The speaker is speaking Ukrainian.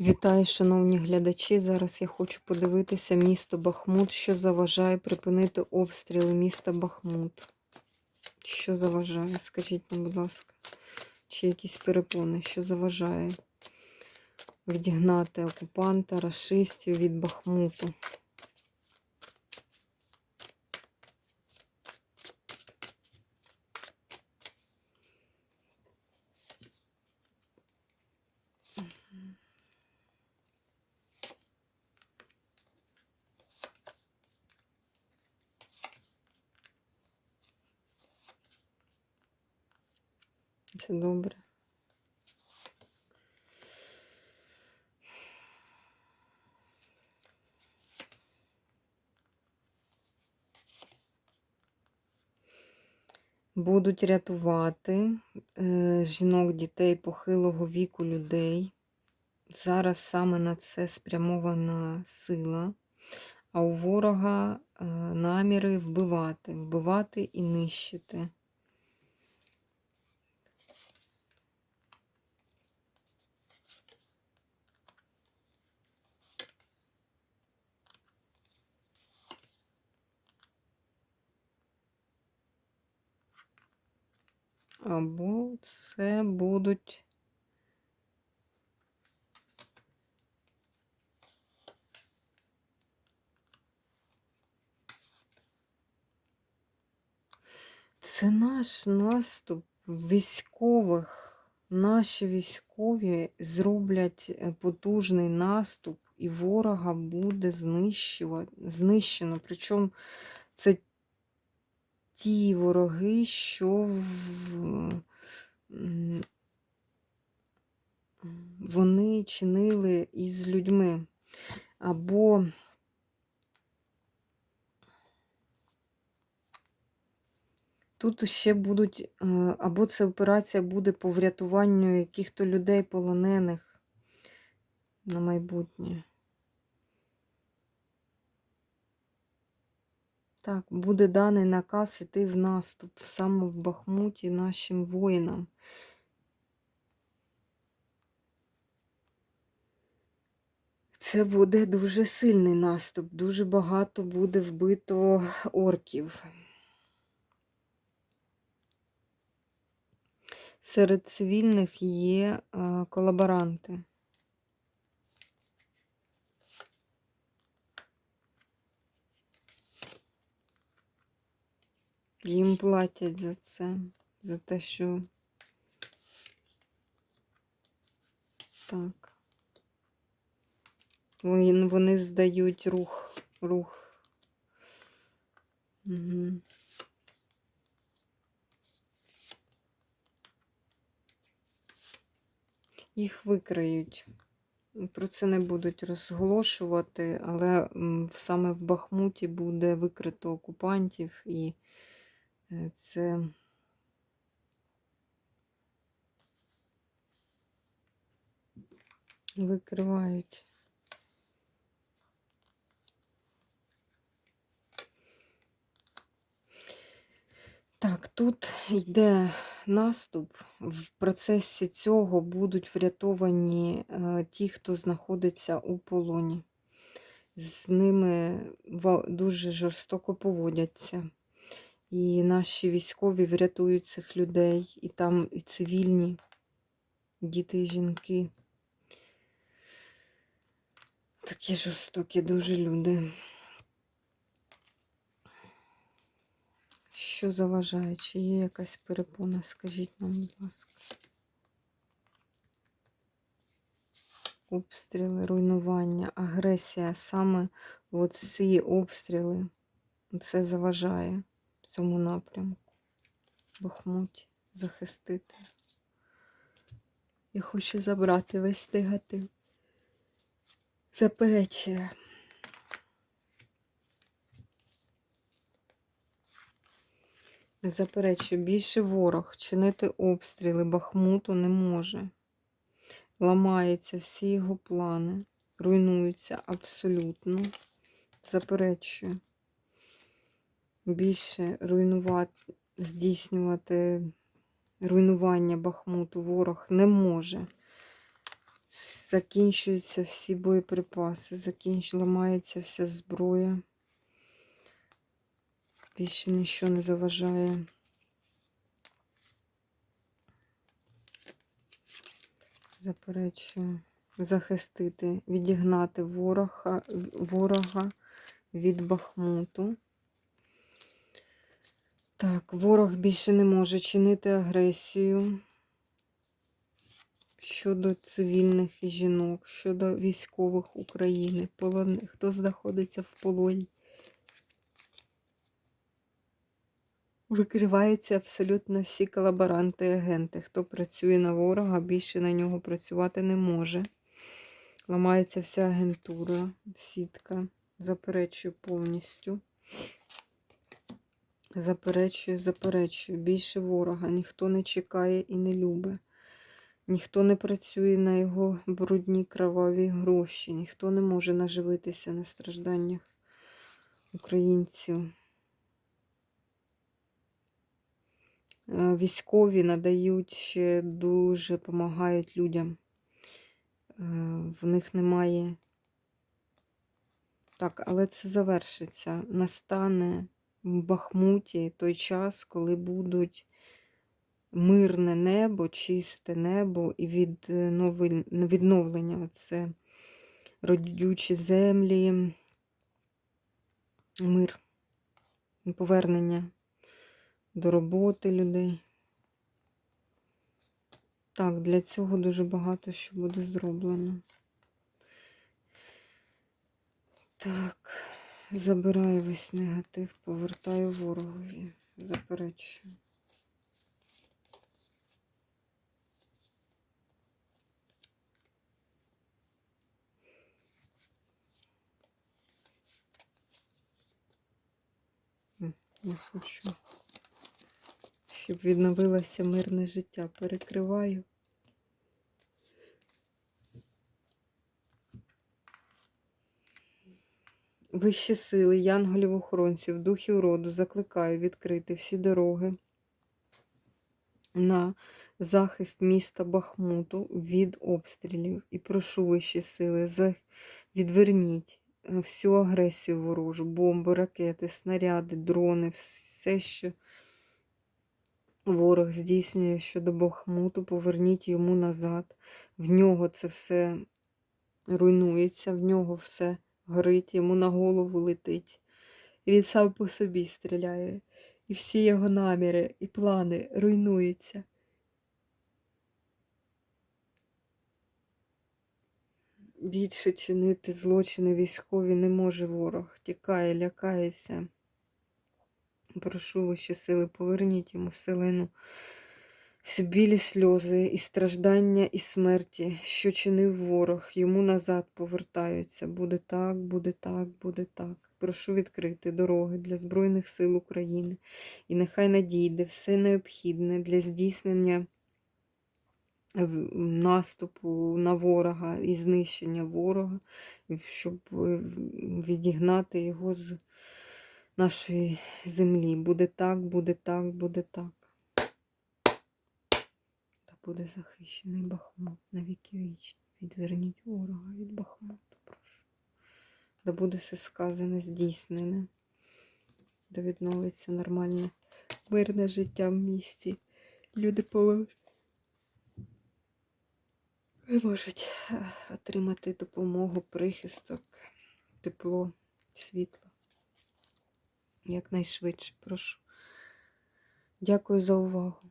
Вітаю, шановні глядачі. Зараз я хочу подивитися місто Бахмут, що заважає припинити обстріли міста Бахмут. Що заважає? Скажіть нам, будь ласка, чи якісь перепони, що заважає відігнати окупанта, расистів від Бахмуту? Це добре. Будуть рятувати е, жінок, дітей похилого віку людей. Зараз саме на це спрямована сила, а у ворога е, наміри вбивати, вбивати і нищити. Або це будуть Це наш наступ військових. Наші військові зроблять е, потужний наступ, і ворога буде знищено. Причому це ті вороги, що вони чинили із людьми. Або тут ще будуть, е, або це операція буде по врятуванню яких-то людей полонених на майбутнє. Так, буде даний наказ іти в наступ саме в Бахмуті нашим воїнам. Це буде дуже сильний наступ, дуже багато буде вбито орків. Серед цивільних є е, колаборанти. Їм платять за це, за те, що так. Вони, здають рух, рух. Угу. Їх викриють. Про це не будуть розголошувати, але саме в Бахмуті буде викрито окупантів і це. Викривають. Так, тут йде наступ. В процесі цього будуть врятовані е, ті, хто знаходиться у полоні. З ними дуже жорстоко поводяться. І наші військові врятують цих людей, і там і цивільні, діти і жінки. Такі жорстокі дуже люди. Що заважає? Чи є якась перепона? Скажіть нам, будь ласка. Обстріли, руйнування, агресія. Саме от ці обстріли це заважає в цьому напрямку. Бахмуті захистити. І хоче забрати весь негатив. Заперечує. Заперечую, більше ворог чинити обстріли Бахмуту не може. Ламаються всі його плани, руйнуються абсолютно. Заперечую. Більше руйнувати, здійснювати руйнування Бахмуту ворог не може. закінчуються всі боєприпаси, закінч... ламається вся зброя. Більше нічого не заважає. Заперечую. Захистити, відігнати ворога, ворога від Бахмуту. Так, ворог більше не може чинити агресію щодо цивільних жінок, щодо військових України, полон... хто знаходиться в полоні. Викриваються абсолютно всі колаборанти і агенти. Хто працює на ворога, більше на нього працювати не може. Ламається вся агентура, сітка. Заперечую повністю. Заперечую, заперечую. Більше ворога. Ніхто не чекає і не любить. Ніхто не працює на його брудні кроваві гроші. Ніхто не може наживитися на стражданнях українців. Е, Військові надають ще дуже допомагають людям. Е, В них немає. Так, але це завершиться. Настане Бахмуті той час, коли будуть мирне небо, чисте небо і відновлення, відновлення це родючі землі, мир, повернення до роботи людей. Так, для цього дуже багато що буде зроблено. Так, забираю весь негатив, повертаю ворогові. Заперечую. Я хочу, щоб відновилося мирне життя. Перекриваю. Вищі сили, янголів-охоронців, духів роду закликаю відкрити всі дороги на захист міста Бахмуту від обстрілів. І прошу вищі сили, відверніть е, всю агресію ворожу, бомби, ракети, снаряди, дрони, все, що ворог здійснює щодо Бахмуту, поверніть йому назад. В нього це все руйнується, в нього все горить, йому на голову летить. І він сам по собі стріляє. І всі його наміри і плани руйнуються. Більше чинити злочини військові не може ворог. Тікає, лякається. Прошу вищі сили, поверніть йому вселену всі білі сльози, і страждання, і смерті, що чинив ворог, йому назад повертаються. Буде так, буде так, буде так. Прошу відкрити дороги для Збройних сил України. І нехай надійде все необхідне для здійснення наступу на ворога і знищення ворога, щоб е, відігнати його з нашої землі. Буде так, буде так, буде так. Буде захищений Бахмут на віки вічні. Відверніть ворога від Бахмуту, прошу. Да буде все сказане, здійснене. Да відновиться нормальне мирне життя в місті. Люди поможуть. можуть отримати допомогу, прихисток, тепло, світло. Якнайшвидше, прошу. Дякую за увагу.